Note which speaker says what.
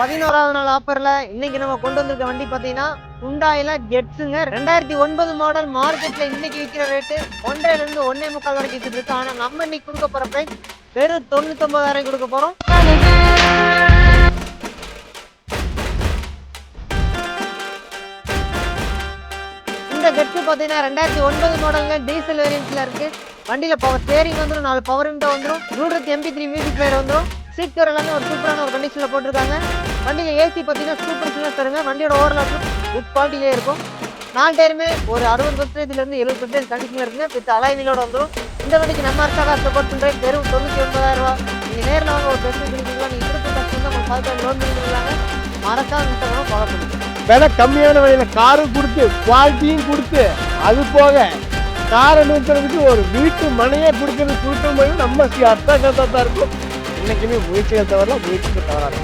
Speaker 1: பதினோராவது நாள் ஆஃபர்ல இன்னைக்கு நம்ம கொண்டு வந்திருக்க வண்டி பாத்தீங்கன்னா ஹுண்டாயில ஜெட்ஸுங்க ரெண்டாயிரத்தி ஒன்பது மாடல் மார்க்கெட்ல இன்னைக்கு விற்கிற ரேட்டு ஒன்றையில இருந்து ஒன்னே முக்கால் வரைக்கும் வித்துட்டு இருக்கு. ஆனா நம்ம இன்னைக்கு கொடுக்க போற பிரைஸ் வெறும் தொண்ணூத்தி ஒன்பதாயிரம் கொடுக்க போறோம். இந்த ஜெட்ஸ் பாத்தீங்கன்னா ரெண்டாயிரத்தி ஒன்பது மாடல்ல டீசல் வேரியன்ஸ்ல இருக்கு. வண்டியில பவர் ஸ்டேரிங் வந்துடும் நாலு பவர் விண்டோ வந்துடும் நூறு எம்பி த்ரீ மியூசிக் பிளேயர் வந்துடும் சீட் கவர் எல்லாமே ஒரு சூப்பரான ஒரு கண்டிஷன்ல போட்டிருக்காங்க. வண்டியில் ஏசி பார்த்தீங்கன்னா சூப்பர் சில்னஸ் தருங்க. வண்டியோட ஓவர்லாக் குட் குவாலிட்டிலே இருக்கும். நாலு டயருமே ஒரு அறுபது பர்சன்டேஜ்லேருந்து எழுபது பர்சன்டேஜ் கண்டிஷன்ல இருக்குங்க. வித் அலைவிலோட வந்துடும் இந்த வண்டிக்கு நம்ம அரசாக சப்போர்ட் பண்ற வெறும் தொண்ணூற்றி ஒன்பதாயிரம் நீங்கள் நேரில் வாங்க ஒரு பெஸ்ட் பண்ணிக்கலாம் நீங்கள் திருப்பி கஷ்டம் தான் பார்த்து லோன் பண்ணிக்கலாங்க மறக்காம இன்ஸ்டாகிராம் ஃபாலோ பண்ணுங்க
Speaker 2: விலை கம்மியான விலையில காரும் கொடுத்து குவாலிட்டியும் கொடுத்து அது போக காரை நிறுத்துறதுக்கு ஒரு வீட்டு மனையே கொடுக்கறது கொடுத்த போது நம்ம அர்த்தம் தான் இருக்கும். இன்னைக்குமே முயற்சிகள் தவிர முயற்சிகள் தவறாது.